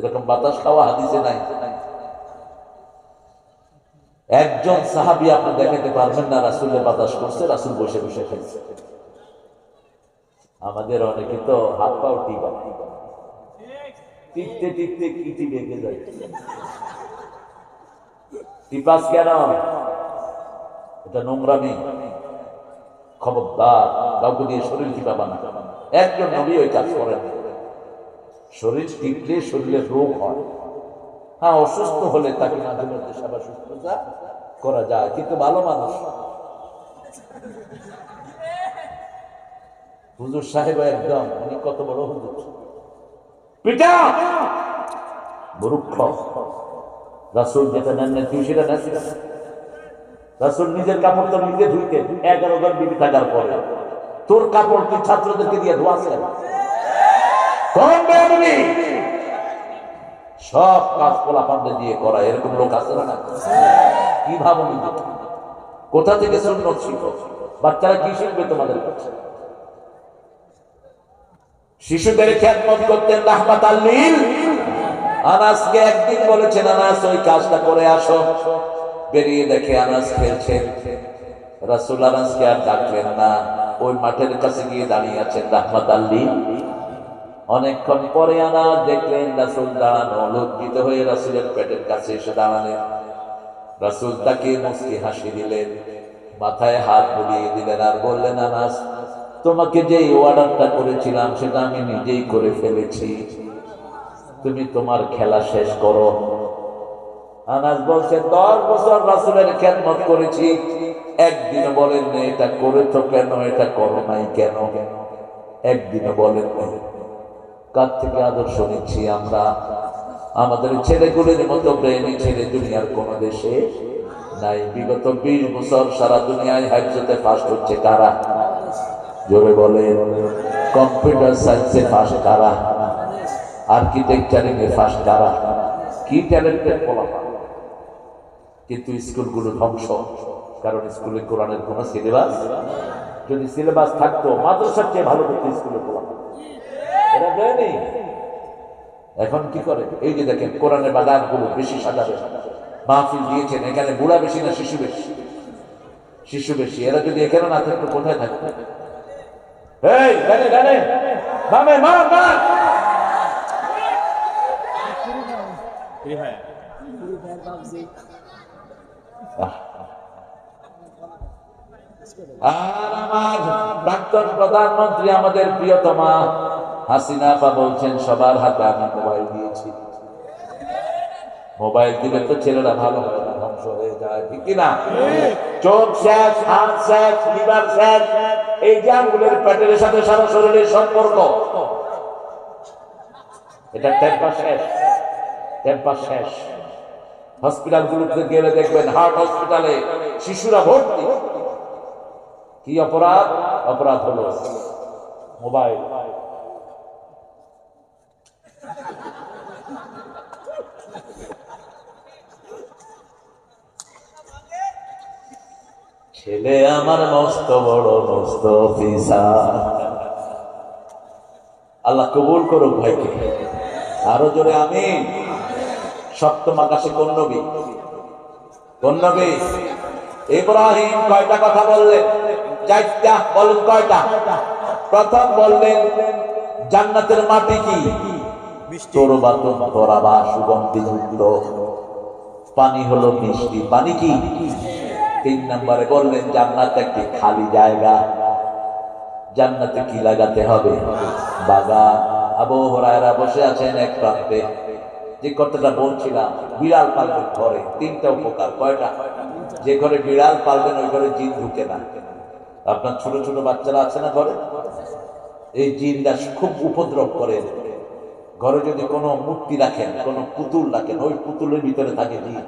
এরকম বাতাস খাওয়া হাদিসে নাই। একজন সাহাবি আপনি দেখাতে পারবেন না রাসুলের বাতাস করছে, রাসুল বসে বসে খাইছে। আমাদের অনেকে তো হাত পাও টিপতে টিপতে কিটি বেঁকে যায়। টিপাস কেন? এটা নোংরামি খবরদার, কাউকে দিয়ে শরীর টিপাবা না। একজন নবী ওই কাজ করেন। শরীর টিপলে শরীরের রোগ হয়। হ্যাঁ অসুস্থ হলে তাকে মাঝে মধ্যে সেবা সুস্থতা করা যায়, কিন্তু ভালো মানুষ। হুজুর সাহেব একদম, উনি কত বড় হুজুর। পিতা! মূর্খ। রাসুল যেটা নেন না তুই সেটা নেন। রাসুল নিজের কাপড় তো নিজে ধুইতেন এগারো জন বিবি থাকার পরে। তোর কাপড় তুই ছাত্রদেরকে দিয়ে ধোয়াছে সব কাজ পোলা পান্ডে দিয়ে করা, এরকম লোক আছে না কি ভাবো কোথা থেকে সুন্নত শিখো বাচ্চারা কি শিখবে তোমাদের কাছে? শিশুদের খেদমত করতেন রাহমাত আল্লিল আনাসকে একদিন বলেছেন, আনাস, ওই কাজটা করে আসো। বেরিয়ে দেখে আনাস খেলছেন। রাসুল আনাসকে আর ডাকলেন না। ওই মাঠের কাছে গিয়ে দাঁড়িয়ে আছেন রাহমাত আল্লিল অনেকক্ষণ পরে আনাস দেখলেন রাসুল দাঁড়ানো লজ্জিত হয়ে রাসুলের পেটের কাছে এসে দাঁড়ালেন। রাসুল তাকে মুসকি হাসি দিলেন, মাথায় হাত বুলিয়ে দিলেন আর বললেন, আনাস, তোমাকে যে অর্ডারটা করেছিলাম সেটা আমি নিজেই করে ফেলেছি। তুমি তোমার খেলা শেষ করো। আনাস বলছে, দশ বছর রাসুলের খেদমত করেছি। একদিন বলেন এটা করেছ কেন? এটা করো নাই কেন? একদিনও বলেন না কার থেকে আদর্শ নিচ্ছি আমরা? আমাদের ছেলেগুলির মতো ব্রেনে ছেলে দুনিয়ার কোন দেশে নাই। বিগত বিশ বছর সারা দুনিয়ায় হাইজতে ফার্স্ট হচ্ছে কারা? জোরে বলে কম্পিউটার সায়েন্সে ফার্স্ট কারা? আর্কিটেকচারিং এ ফার্স্ট কারা? কি ট্যালেন্টেড বলা কিন্তু স্কুলগুলো ধ্বংস, কারণ স্কুলে কোরআনের কোনো সিলেবাস যদি সিলেবাস থাকতো, মাদ্রাসার চেয়ে ভালো করতো স্কুলে পড়া এরা দেয়নি। এখন কি করে? এই যে দেখেন কোরআনের বাগানগুলো বেশি সাজাবে। মাহফিল দিয়েছেন এখানে বুড়া বেশি না শিশু বেশি? শিশু বেশি। এরা যদি এখানে না থাকতো কোথায় থাকতো? এই গানে গানে। মামে মা মা আর আমার প্রাক্তন প্রধানমন্ত্রী আমাদের প্রিয়তমা। হাসিনা আপা বলছেন, সবার হাতে আমি মোবাইল দিয়েছি। মোবাইল দিলে তো ছেলেরা ভালো হয় না, ধ্বংস হয়ে যায়, ঠিক কিনা? চোখ শেষ হাত শেষ লিভার শেষ এই যে আঙ্গুলের প্যাটের সাথে সারা শরীরের সম্পর্ক। এটা টেম্পার শেষ টেম্পার শেষ। হসপিটাল গুলোতে গেলে দেখবেন হার্ট হসপিটালে শিশুরা ভর্তি। কি অপরাধ? অপরাধ হলো মোবাইল। ছেলে আমার মস্ত, বড় মস্ত অফিসার আল্লাহ কবুল করুক ভাইকে। আরও জোরে আমি সপ্তম আকাশে কোন নবী? কোন ইব্রাহিম কয়টা কথা বললেন? চারটা, বলুন কয়টা? প্রথম বললেন, জান্নাতের মাটি কি? তোর বাতন তোরাবা সুগন্ধি যুক্ত। পানি হলো মিষ্টি। পানি কি? তিন নম্বরে বললেন, জান্নাত একটি খালি জায়গা? জান্নাতে কি লাগাতে হবে? বাগান আবু হরায়রা বসে আছেন এক প্রান্তে। যে কথাটা বলছিলাম, বিড়াল পালবেন ঘরে, তিনটা উপকার, কয়টা? যে ঘরে বিড়াল পালবেন, ওই ঘরে জিন ঢুকে না। আপনার ছোট ছোট বাচ্চারা আছে না ঘরে? এই জিনটা খুব উপদ্রব করে। ঘরে যদি কোনো মূর্তি রাখেন, কোনো পুতুল রাখেন, ওই পুতুলের ভিতরে থাকে জিন।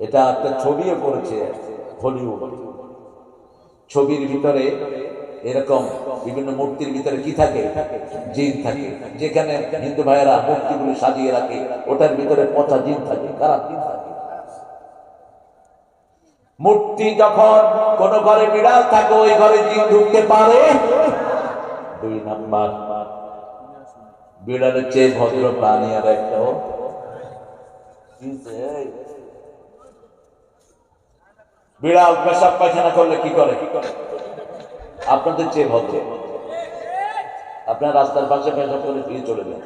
এটা একটা ছবিও করেছে হলিউড ছবির ভিতরে এরকম বিভিন্ন মূর্তির ভিতরে কি থাকে? জিন থাকে। যেখানে হিন্দু ভাইয়েরা মূর্তিগুলি সাজিয়ে রাখে, ওটার ভিতরে পচা জিন থাকে। খারাপ জিন থাকে মূর্তি যখন কোন ঘরে বিড়াল থাকে, ওই ঘরে জিন ঢুকতে পারে। দুই নাম্বার, বিড়ালের চেয়ে ভদ্র প্রাণী আর একটাও বিড়াল পেশাব পায়খানা করলে কি করে? আপনাদের চেয়ে ভদ্র। আপনার রাস্তার পাশে পেশাব করে দিয়ে চলে যান।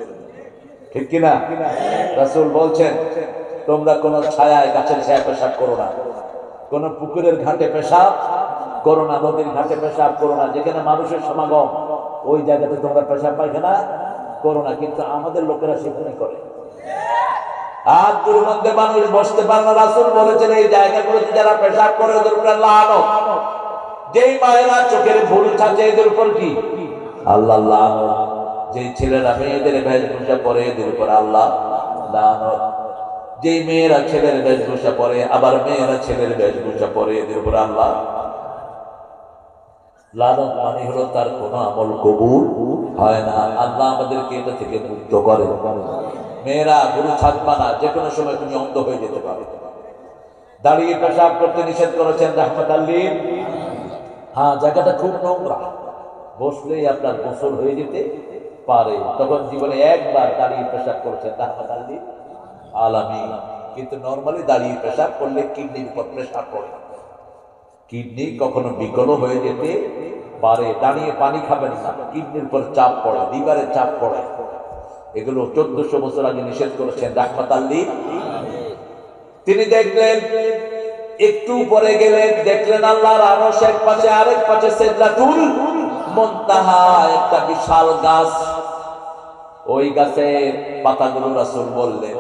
ঠিক কিনা রাসুল বলছেন, তোমরা কোন ছায়ায় গাছের ছায়া পেশাব করো না। কোন পুকুরের ঘাটে পেশাব করো না, নদীর ঘাটে পেশাব করো না। যেখানে মানুষের সমাগম, ওই জায়গাতে তোমরা পেশাব পায়খানা করো না। কিন্তু আমাদের লোকেরা সেখানে করে। আর দুর্গন্ধে মানুষ বসতে পারে না। রাসুল বলেছেন, এই জায়গাগুলোতে যারা পেশাব করে ওদের উপরে লানো যেই মায়েরা চোখের ভুল থাকে এদের উপর কি? আল্লাহ লানো যে ছেলেরা মেয়েদের বেশভূষা পরে, এদের উপর আল্লাহ লানো যে মেয়েরা ছেলের বেশভূষা পরে, আবার মেয়েরা ছেলের বেশভূষা পরে, এদের উপর আল্লাহ লালন মানে হলো তার কোনো আমল কবুল হয় না। আল্লাহ আমাদেরকে এটা থেকে মুক্ত করে। মেয়েরা গুরু থাকবা না যে কোনো সময় তুমি অন্ধ হয়ে যেতে পারো। দাঁড়িয়ে পেশাব করতে নিষেধ করেছেন রাহমাত আল্লী হ্যাঁ জায়গাটা খুব নোংরা। বসলেই আপনার গোসল হয়ে যেতে পারে। তখন জীবনে একবার দাঁড়িয়ে পেশাব করেছেন রাহমাত আল্লী আলামী কিন্তু নর্মালি দাঁড়িয়ে পেশাব করলে কিডনির উপর প্রেশার পড়ে। কিডনি কখনো বিকল হয়ে যেতে পারে। দাঁড়িয়ে পানি খাবেন না, কিডনির উপর চাপ পড়ে, লিভারে চাপ পড়ে। এগুলো চোদ্দশো বছর আগে নিষেধ করেছেন রাহমাত আল্লী তিনি দেখলেন, একটু পরে গেলেন দেখলেন আল্লাহর আরও এক পাশে আরেক পাশে সেদরাতুল মুনতাহা, একটা বিশাল গাছ। ওই গাছের পাতাগুলো রাসূল বললেন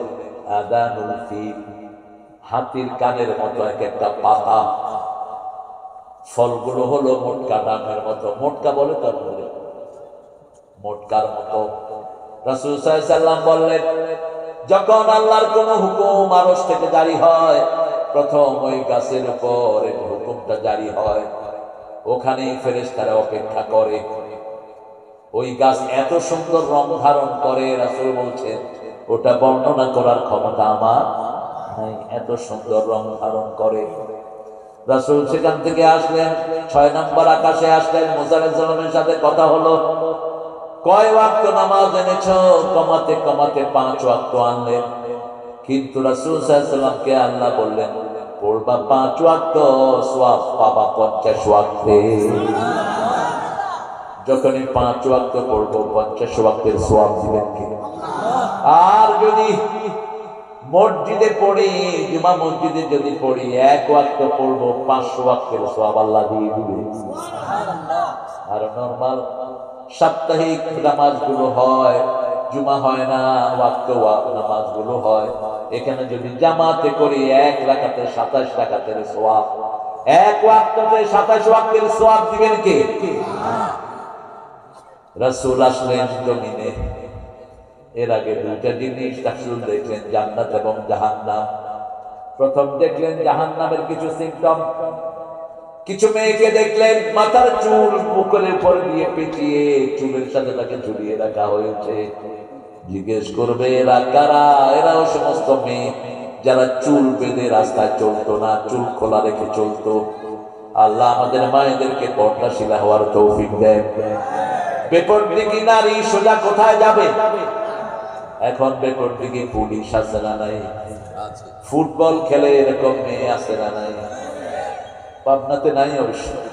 আদানুল ফিল হাতির কানের মতো এক একটা পাতা। ফলগুলো হলো মোটকা ডামের মতো। মোটকা বলে তো মোটকার মতো রাসূল সাল্লাম বললেন, যখন আল্লাহর কোন হুকুম আরশ থেকে জারি হয়, প্রথম ওই গাছের উপর হুকুমটা জারি হয়। ওখানে ফেরেশতারা অপেক্ষা করে। ওই গাছ এত সুন্দর রং ধারণ করে, রাসূল বলছেন, ওটা বর্ণনা করার ক্ষমতা আমার নাই, এত সুন্দর রং ধারণ করে। রাসূল সেখান থেকে আসলেন, ছয় নম্বর আকাশে আসলেন সালামের সাথে কথা হলো কয় ওয়াক্ত নামাজ এনেছ? কমাতে কমাতে পাঁচ ওয়াক্ত আনলেন কিন্তু রাসূল সাল্লাল্লাহু আল্লাহ বললেন পড়বা পাঁচ ওয়াক্ত সওয়াব পাবা পঞ্চাশ ওয়াক্তে। যখনই পাঁচ ওয়াক্ত পড়ব পঞ্চাশ ওয়াক্তের সওয়াব দিবেন কি? আর যদি মসজিদে পড়ি জুমা মসজিদে যদি পড়ি এক ওয়াক্ত পড়ব পাঁচশো ওয়াক্তের সওয়াব আল্লাহ দিয়ে দিবে। আর নরমাল সাপ্তাহিক নামাজগুলো হয়, জুমা হয় না ওয়াক্ত নামাজগুলো হয়। এখানে যদি জামাতে করি, এক রাখাতে সাতাশ রাখাতের সোয়াব এক ওয়াক্ততে সাতাশ ওয়াক্তের সোয়াব দিবেন কে? রাসূল আসলেন জমিনে। এর আগে দুইটা জিনিস রাসূল দেখলেন, জান্নাত এবং জাহান্নাম। প্রথম দেখলেন জাহান্নামের কিছু সিমটম কিছু মেয়েকে দেখলেন মাথার চুল বুকের উপর দিয়ে পেঁচিয়ে চুলের সাথে তাকে ঝুলিয়ে রাখা হয়েছে। জিজ্ঞেস করবে এরা কারা? এরাও সমস্ত মেয়ে। যারা চুল বেঁধে রাস্তায় চলতো না চুল খোলা রেখে চলতো। আল্লাহ আমাদের মায়েদেরকে পর্দাশীলা হওয়ার তৌফিক দেয় বেপর দিকে নারী সোজা কোথায় যাবে? এখন বেপর দিকে পুলিশ আছে না নাই। ফুটবল খেলে এরকম মেয়ে আছে না নাই। পাবনাতে নাই অবশ্য।